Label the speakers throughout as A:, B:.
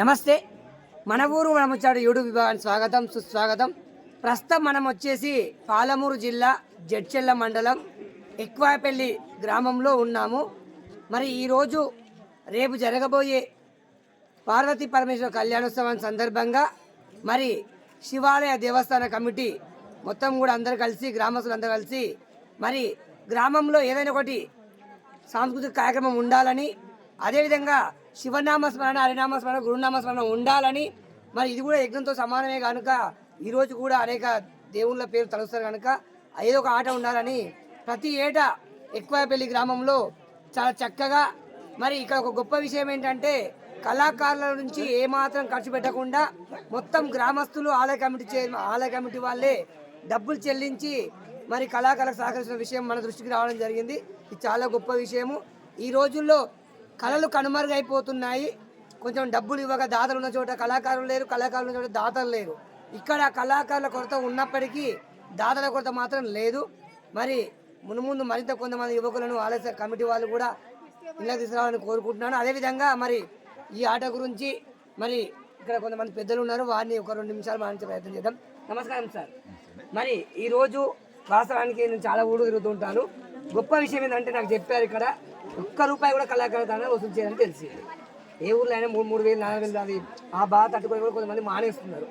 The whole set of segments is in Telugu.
A: నమస్తే. మన ఊరు మనం వచ్చాడు యూట్యూబ్ విభాగానికి స్వాగతం సుస్వాగతం. ప్రస్తుతం మనం వచ్చేసి పాలమూరు జిల్లా జడ్చెల్ల మండలం ఎక్కువపల్లి గ్రామంలో ఉన్నాము. మరి ఈరోజు రేపు జరగబోయే పార్వతీ పరమేశ్వర కళ్యాణోత్సవం సందర్భంగా మరి శివాలయ దేవస్థాన కమిటీ మొత్తం కూడా అందరు కలిసి గ్రామస్తులు కలిసి మరి గ్రామంలో ఏదైనా ఒకటి సాంస్కృతిక కార్యక్రమం ఉండాలని అదేవిధంగా శివనామ స్మరణ హరినామ స్మరణ గురునామ స్మరణ ఉండాలని మరి ఇది కూడా యజ్ఞంతో సమానమే కనుక ఈరోజు కూడా అనేక దేవుళ్ళ పేరు తలుస్తారు కనుక ఏదో ఒక ఆట ఉండాలని ప్రతి ఏటా ఎక్కువపల్లి గ్రామంలో చాలా చక్కగా మరి ఇక్కడ ఒక గొప్ప విషయం ఏంటంటే కళాకారుల నుంచి ఏమాత్రం ఖర్చు పెట్టకుండా మొత్తం గ్రామస్తులు ఆలయ కమిటీ చే ఆలయ కమిటీ వాళ్ళే డబ్బులు చెల్లించి మరి కళాకారులకు సహకరించిన విషయం మన దృష్టికి రావడం జరిగింది. ఇది చాలా గొప్ప విషయము. ఈ రోజుల్లో కళలు కనుమరుగైపోతున్నాయి. కొంచెం డబ్బులు ఇవ్వక దాతలు ఉన్న చోట కళాకారులు లేరు కళాకారులు ఉన్న చోట దాతలు లేరు. ఇక్కడ కళాకారుల కొరత ఉన్నప్పటికీ దాతల కొరత మాత్రం లేదు. మరి మునుముందు మరింత కొంతమంది యువకులను ఆలస్య కమిటీ వాళ్ళు కూడా ఇళ్ళకి తీసుకురావాలని కోరుకుంటున్నాను. అదేవిధంగా మరి ఈ ఆట గురించి మరి ఇక్కడ కొంతమంది పెద్దలు ఉన్నారు. వారిని ఒక రెండు నిమిషాలు మాట్లాడే ప్రయత్నం చేద్దాం. నమస్కారం సార్. మరి ఈరోజు వాస్తవానికి నేను చాలా ఊరు తిరుగుతుంటాను గొప్ప విషయం ఏంటంటే నాకు చెప్పారు ఇక్కడ ఒక్క రూపాయి కూడా కళాకారుతానే వసూలు చేయాలని తెలిసింది. ఏ ఊర్లో అయినా మూడు మూడు వేలు నాలుగు వేలు అది ఆ బాధ తట్టుకొని కూడా కొంతమంది మానేస్తున్నారు.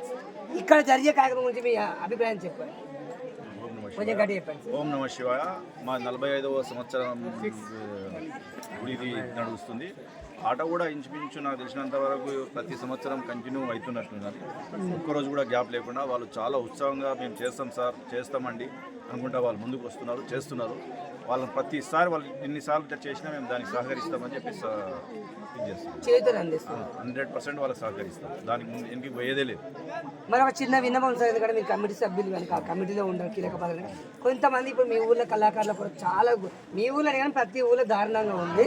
A: ఇక్కడ జరిగే కార్యక్రమం గురించి మీ అభిప్రాయం చెప్పండి. కొంచెం గట్టి చెప్పండి.
B: ఓం నమ శివాయ. మా నలభై ఐదవ సంవత్సరం గుడిది నడుస్తుంది. ఆట కూడా ఇంచుమించు నాకు తెలిసినంత వరకు ప్రతి సంవత్సరం కంటిన్యూ అవుతున్నట్టున్నది ఒక్కరోజు కూడా గ్యాప్ లేకుండా వాళ్ళు చాలా ఉత్సాహంగా మేము చేస్తాం సార్ చేస్తామండి అనుకుంటా వాళ్ళు ముందుకు వస్తున్నారు చేస్తున్నారు. వాళ్ళని ప్రతిసారి వాళ్ళు ఎన్నిసార్లు చేసినా మేము దానికి సహకరిస్తామని చెప్పి హండ్రెడ్ పర్సెంట్ వాళ్ళకి సహకరిస్తాం. దానికి ముందు ఇంటికి పోయేదే లేదు.
A: మరి ఒక చిన్న విన్నపం సార్ ఎందుకంటే మీరు కమిటీ సభ్యులు కనుక కమిటీలో ఉండాలి కీలక పాత్ర కొంతమంది ఇప్పుడు మీ ఊర్లో కళాకారుల కూడా చాలా మీ ఊర్లో కానీ ప్రతి ఊర్లో దారుణంగా ఉంది.